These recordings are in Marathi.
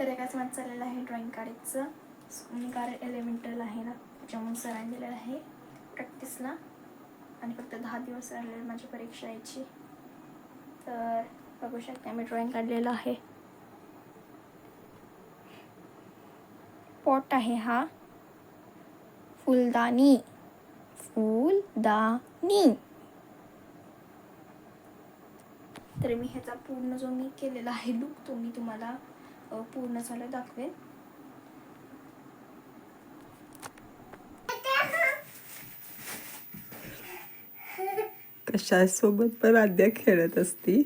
तर एकाच माझं चाललेलं आहे ड्रॉईंग काढायचं. मी कारण एलिमेंटल आहे ना त्याच्यामुळे सरांनी दिलेलं आहे प्रॅक्टिसला. आणि फक्त दहा दिवस राहिलेले माझी परीक्षा यायची. तर बघू शकते मी ड्रॉईंग काढलेलं आहे. पॉट आहे हा. फुलदानी. फुलदानी. तर मी ह्याचा पूर्ण जो मी केलेला आहे लुक तो मी तुम्हाला पूर्ण झालं दाखवे कशासोबत पण आद्या खेळत असती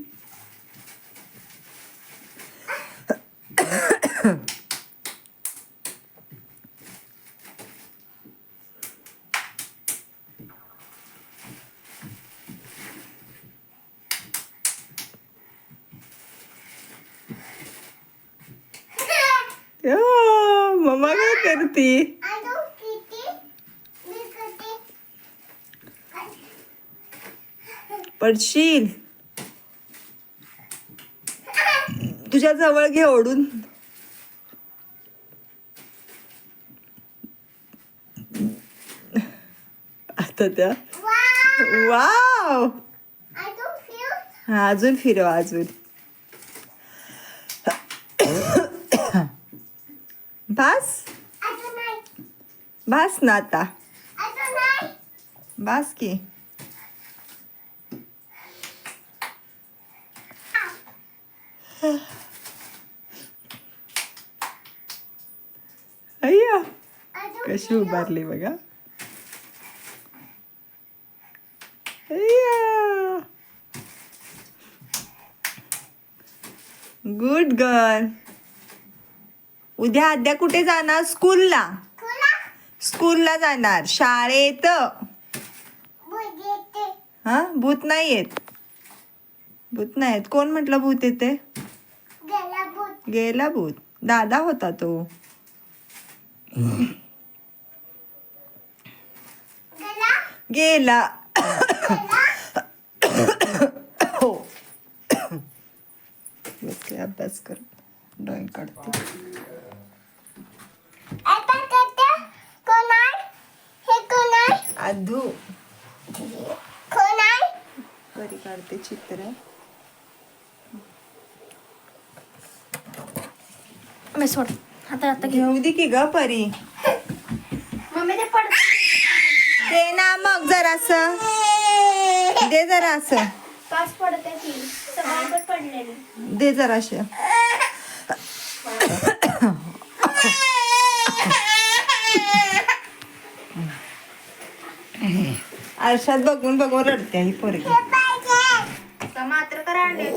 या, मम्मा काय करती पडशील. तुझ्या जवळ घे ओढून. आता त्या. वाव. हा अजून फिरव अजून. बास. बास ना आता बास की अय्या कशी उभारली बघा अय्या गुड गर्ल उद्या आद्या कुठे जाणार? स्कूलला स्कूलला जाणार? शाळेत. हा? भूत नाही येत. भूत नाही येत. कोण म्हटलं भूत येते? गेला भूत. दादा होता तो. गेला? हो. अभ्यास कर. ड्रॉइंग काढते. आधू घरी काढते चित्र? मी सोड. आता आता घेऊ दे की ग परी. मम्मी ते पड दे ना मग जरास. दे जरा असं पाच पडते ती. सगळी पण पडलेली. दे जराश आरशात बघून बघून रडते ही पोरगी मात्र करा आणले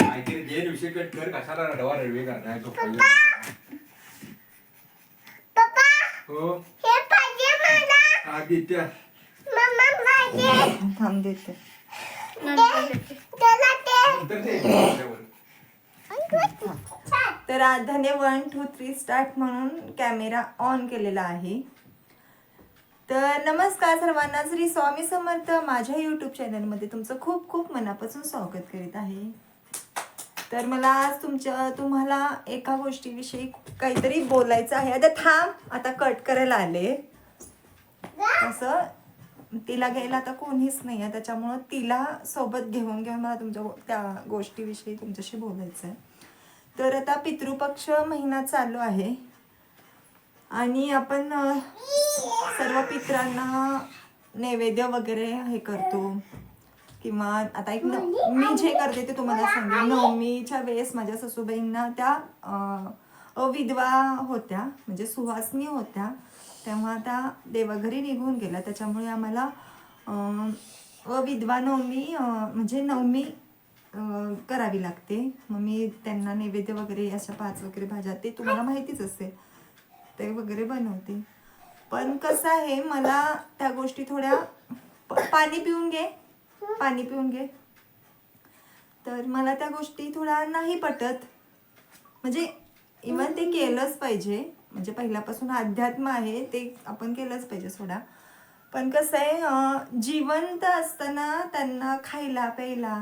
काहीतरी जे विषय कट कर कशाला रडवा रडवे करणार तो पहिला. हो? आदित्य थांब देते. नंतर ते त्याच्यावर. तर आधाने वन टू थ्री स्टार्ट म्हणून कॅमेरा ऑन केलेला आहे. तर नमस्कार सर्वांना श्री स्वामी समर्थ माझ्या यूट्यूब चॅनलमध्ये तुमचं खूप खूप मनापासून स्वागत करीत आहे. तर मला आज तुमच्या तुम्हाला एका गोष्टीविषयी काहीतरी बोलायचं आहे. आता थांब आता कट करायला आले. असं तिला घ्यायला आता कोणीच नाही आहे त्याच्यामुळं तिला सोबत घेऊन घेऊन मला तुमच्या गो- त्या गोष्टीविषयी तुमच्याशी बोलायचं आहे तर आता पितृपक्ष महिना चालू आहे. आणि आपण सर्व पित्रांना नैवेद्य वगैरे हे करतो. किंवा आता एक न मी जे करते ते तुम्हाला सांगते. नवमीच्या वेळेस माझ्या सासूबाईंना त्या अविधवा होत्या म्हणजे सुहासनी होत्या. तेव्हा त्या देवाघरी निघून गेल्या. त्याच्यामुळे आम्हाला अविधवा नवमी म्हणजे नवमी करावी लागते. मग मी त्यांना नैवेद्य वगैरे अशा पाच वगैरे भाज्या ते तुम्हाला माहितीच असेल. ते वगैरे बनवते. पण कसं आहे मला त्या गोष्टी थोड्या पाणी पिऊन घे. पाणी पिऊन घे. तर मला त्या गोष्टी थोड्या नाही पटत. म्हणजे इवन ते केलंच पाहिजे. म्हणजे पहिल्यापासून अध्यात्म आहे ते आपण केलंच पाहिजे सोडा. पण कसं आहे जिवंत असताना त्यांना खायला प्यायला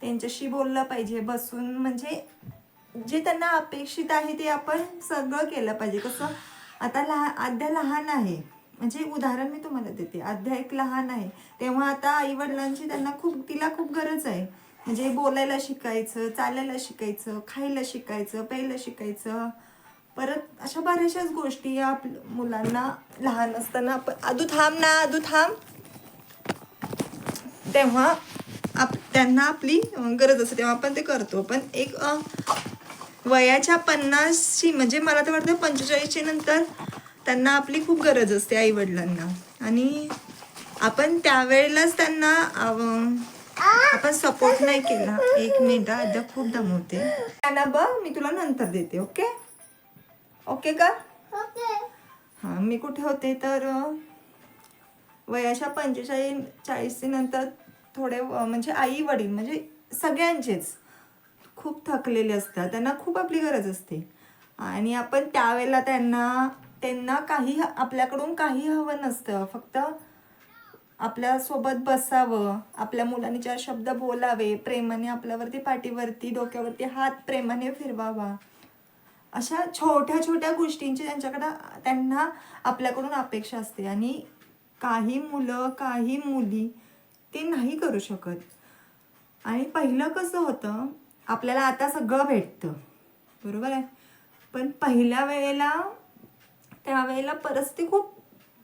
त्यांच्याशी बोललं पाहिजे. बसून म्हणजे जे त्यांना अपेक्षित आहे ते आपण सगळं केलं पाहिजे. कसं आता लहान आद्या लहान आहे. म्हणजे उदाहरण मी तुम्हाला देते. आद्या एक लहान आहे. तेव्हा आता आई वडिलांची त्यांना खूप तिला खूप गरज आहे. म्हणजे बोलायला शिकायचं चालायला शिकायचं खायला शिकायचं प्यायला शिकायचं. परत अशा बऱ्याचशाच गोष्टी या आप मुलांना लहान असताना आपण आदू थांब ना आदू थांब. तेव्हा आप त्यांना आपली गरज असते. तेव्हा आपण ते करतो. पण एक वयाच्या पन्नासची म्हणजे मला तर वाटतं पंचेचाळीसची नंतर त्यांना आपली खूप गरज असते आई वडिलांना आणि आपण त्यावेळेलाच त्यांना आपण सपोर्ट नाही केला. एक मिनिट अद्या खूप दमवते त्यांना बघ मी तुला नंतर देते ओके? ओके का? हां मी कुठे होते तर वयाच्या पंचेचाळीस चाळीसी नंतर थोडे म्हणजे आई वडील म्हणजे सगळ्यांचेच. खूप थकलेले असतात त्यांना खूप आपली गरज असते. आणि आपण त्यावेळेला त्यांना त्यांना काही आपल्याकडून काही हवं नसतं. फक्त आपल्यासोबत बसावं आपल्या मुलांनी चार शब्द बोलावे प्रेमाने आपल्यावरती पाठीवरती डोक्यावरती हात प्रेमाने फिरवावा. अशा छोट्या छोट्या गोष्टींची त्यांच्याकडं त्यांना आपल्याकडून अपेक्षा असते. आणि काही मुलं काही मुली ते नाही करू शकत. आणि पहिलं कसं होतं आपल्याला आता सगळं भेटतं. बरोबर आहे? पण पहिल्या वेळेला त्यावेळेला परिस्थिती खूप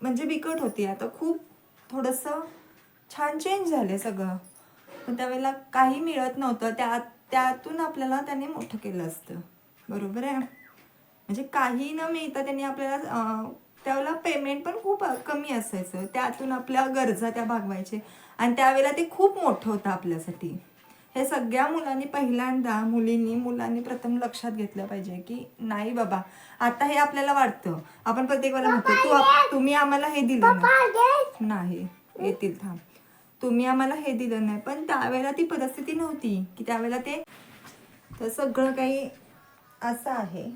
म्हणजे बिकट होती. आता खूप थोडंसं छान चेंज झालं सगळं. पण त्यावेळेला काही मिळत नव्हतं. त्या त्यातून आपल्याला त्याने मोठं केलं असतं. बरोबर आहे? म्हणजे काही न मिळता त्यांनी आपल्याला त्यावेळेला पेमेंट पण खूप कमी असायचं. त्यातून आपल्या गरजा त्या भागवायचे. आणि त्यावेळेला ते खूप मोठं होतं आपल्यासाठी. हे सगळ्या मुलांनी पहिल्यांदा मुलींनी मुलांनी प्रथम लक्षात घेतलं पाहिजे की नाही बाबा आता हे आपल्याला वाटतं. आपण प्रत्येक वेळेला म्हणतो तू आप- तुम्ही आम्हाला हे दिलं नाही. नाही येतील थांब. तुम्ही आम्हाला हे दिलं नाही. पण त्यावेळेला ती परिस्थिती नव्हती की त्यावेळेला ते तर सगळं काही असं आहे.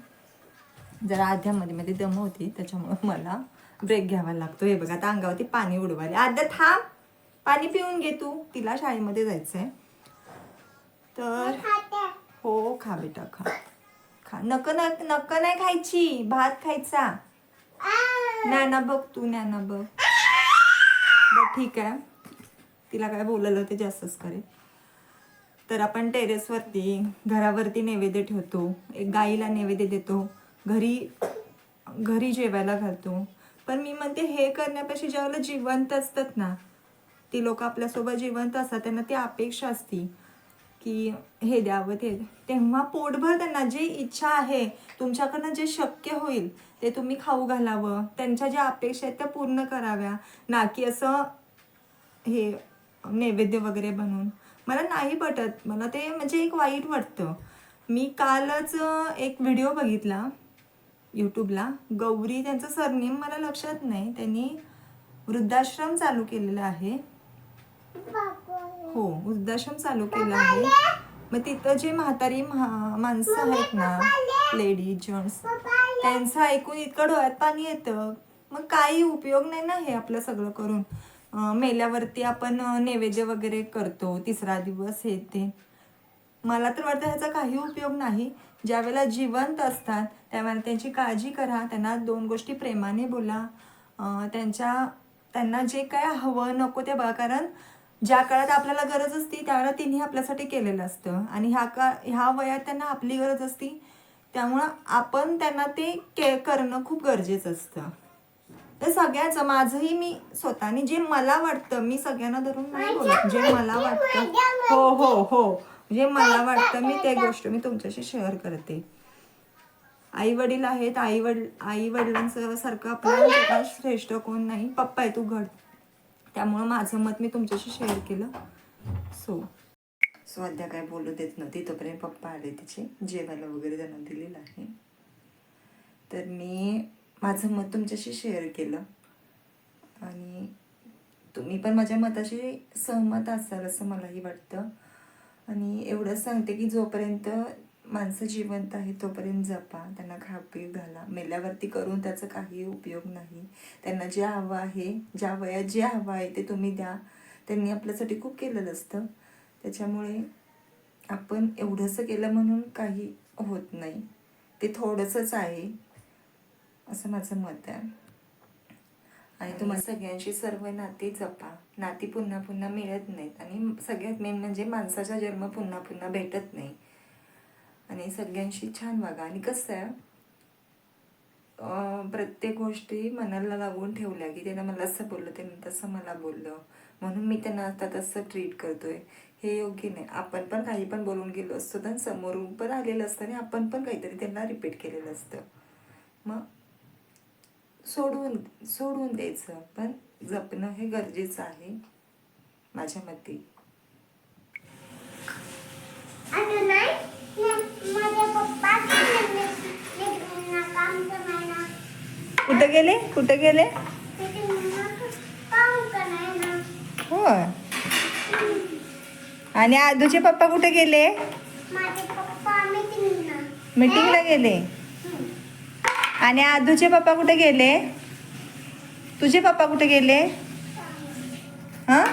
जरा आध्यामध्ये मध्ये दम होती त्याच्यामुळे मला ब्रेक घ्यावा लागतो. हे बघा आता अंगावरती पाणी उडवाले आद्या थांब. पाणी पिऊन घे तू. तिला शाळेमध्ये जायचंय. तर हो खा बेटा खा. खा. नक नक नक नाही खायची. भात खायचा. नाना बघ तू नाना बघ. बरं ठीक आहे. तिला काय बोललं ते जास्तच करेल. तर आपण टेरेसवरती घरावरती नैवेद्य ठेवतो. एक गाईला नैवेद्य देतो. घरी घरी जेवायला घालतो. पण मी म्हणते हे करण्यापेक्षा ज्यावेळेला जिवंत असतात ना ती लोक आपल्यासोबत जिवंत असतात त्यांना ती अपेक्षा असती. की हे द्यावं ते. तेव्हा पोटभर त्यांना जी इच्छा आहे तुमच्याकडनं जे शक्य होईल ते तुम्ही खाऊ घालावं. त्यांच्या ज्या अपेक्षा आहेत त्या पूर्ण कराव्या. ना की असं हे नैवेद्य वगैरे बनवून. मला नाही पटत. मला ते म्हणजे एक वाईट वाटतं. मी कालच एक व्हिडिओ बघितला यूट्यूबला गौरी त्यांचं सरनेम मला लक्षात नाही. त्यांनी वृद्धाश्रम चालू केलेला आहे. हो वृद्धाश्रम चालू केला आहे. मग तिथं जे म्हातारी माणसं आहेत ना लेडीज जेंट्स त्यांचं ऐकून इतकं डोळ्यात पाणी येतं. मग काही उपयोग नाही ना हे आपलं सगळं करून. मेल्यावरती आपण नैवेद्य वगैरे करतो तिसरा दिवस हे ते. मला तर वाटतं ह्याचा काही उपयोग नाही. ज्यावेळेला जिवंत असतात त्यावेळेला त्यांची काळजी करा त्यांना दोन गोष्टी प्रेमाने बोला. त्यांच्या त्यांना जे काय हवं नको ते बघा. कारण ज्या काळात आपल्याला गरज असती त्यावेळेला तिने आपल्यासाठी केलेलं असतं. आणि ह्या का ह्या वयात त्यांना आपली गरज असती त्यामुळं आपण त्यांना ते के करणं खूप गरजेचं असतं. तर सगळ्याचं माझंही मी स्वतःने जे मला वाटतं मी सगळ्यांना धरून नाही बोलत. जे मला वाटतं हो हो हो. जे मला वाटतं मी ते गोष्ट मी तुमच्याशी शेअर करते. आई वडील आहेत आई वडील आई वडिलांचं सारखं आपल्या जगात श्रेष्ठ कोण नाही? पप्पा आहे तू घड. त्यामुळं माझं मत मी तुमच्याशी शेअर केलं. सो सो अध्या काय बोलू देत नव्हती. तोपर्यंत पप्पा आले तिचे. जेवायला वगैरे त्यांना दिलेलं आहे. तर मी माझं मत तुमच्याशी शेअर केलं. आणि तुम्ही पण माझ्या मताशी सहमत असाल असं मलाही वाटतं. आणि एवढंच सांगते की जोपर्यंत माणसं जिवंत आहे तोपर्यंत जपा. त्यांना खापी घाला. मेल्यावरती करून त्याचा काही उपयोग नाही. त्यांना जे हवं आहे ज्या वयात जे हवं आहे ते तुम्ही द्या. त्यांनी आपल्यासाठी खूप केलेलं असतं. त्याच्यामुळे आपण एवढंसं केलं म्हणून काही होत नाही. ते थोडंसंच आहे असं माझं मत आहे. आणि तुम्हाला सगळ्यांशी सर्व नाती जपा. नाती पुन्हा पुन्हा मिळत नाहीत. आणि सगळ्यात मेन म्हणजे माणसाचा जन्म पुन्हा पुन्हा भेटत नाही. आणि सगळ्यांशी छान वागा. आणि कसं आहे प्रत्येक गोष्टी मनाला लागून ठेवल्या की त्यांना मला असं बोललं त्यानं तसं मला बोललं. म्हणून मी त्यांना आता तसं ट्रीट करतोय. हे योग्य नाही. आपण पण काही पण बोलून गेलो असतो तर समोरून पण आलेलं असतं आणि आपण पण काहीतरी त्यांना रिपीट केलेलं असतं. मग सोडून सोडून द्यायचं. पण जपणं हे गरजेचं आहे माझ्या मते आता नाही म- माझे पप्पा गेले लेकरांना काम करायला कुठं गेले? कुठं गेले? हो होय. आणि आदूचे पप्पा कुठे गेले? मीटिंगला मीटिंगला गेले. आणि आदूचे पप्पा कुठे गेले? तुझे पप्पा कुठे गेले? हां?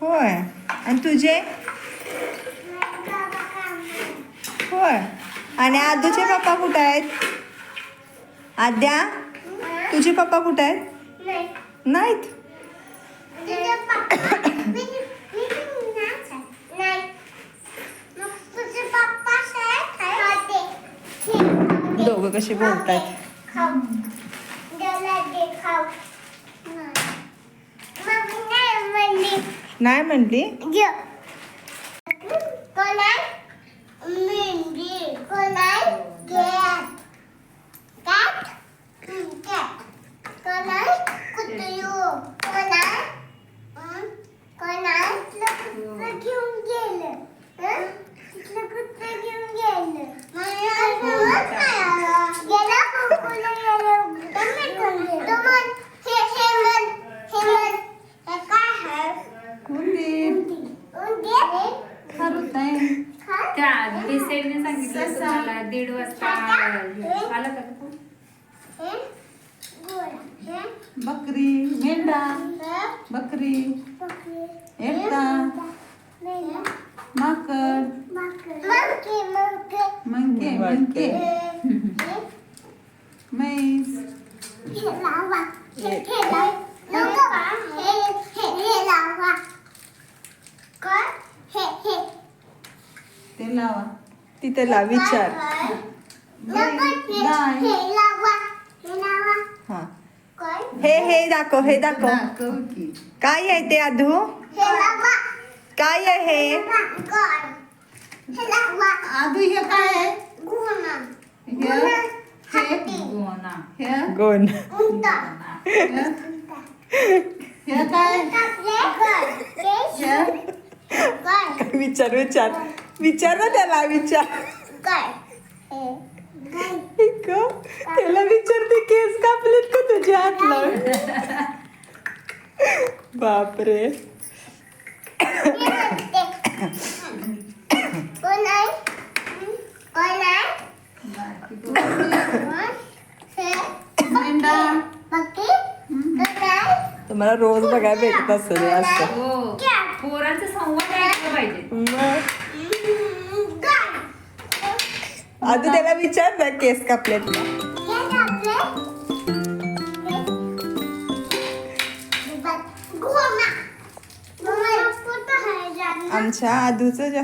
होय. आणि तुझे माझे बाबा काम होय. आणि आदूचे पप्पा कुठे आहेत? आद्या तुझे पप्पा कुठे आहेत? नाही. नाहीत. दोघं कसे बोलतात नाही. म्हणली नाही म्हणली Yo. Kolay. Mindy. Kolay. Cat. Cat. Hmm, Cat. Kolay. Kutuyu. Kolay. Hmm, Kolay. तिथलं कुत्रं घेऊन गेलं. हं? तिथलं कुत्रं घेऊन गेलं. मला आठवत नाही आलं. गेलं कुकुला गेलं. तर मी घेऊन गेलो. तो म्हण, हे हे म्हण, हे म्हण. हे काय आहे? त्या डिसाईडने सांगितलं तुम्हाला दीड वाजता आलं का बकरी मेंढा. बकरी. एकटा माकड. मंके मंके म्हैस ते लावा. तिथे ला विचार. हा. हे हे दाखव हे दाखव. काय आहे ते आधू? काय आहे आदू हे काय आहे? गोना. विचार विचार. विचार. ना त्याला विचार इक, त्याला विचारते केस कापलेत का तुझ्या हातला? बापरे. तुम्हाला रोज बघायला भेटत असेल असं. हो. पोरांचं संवाद ऐकलं पाहिजे. मग? आधी त्याला विचार ना केस कापले आमच्या आधूचं जास्त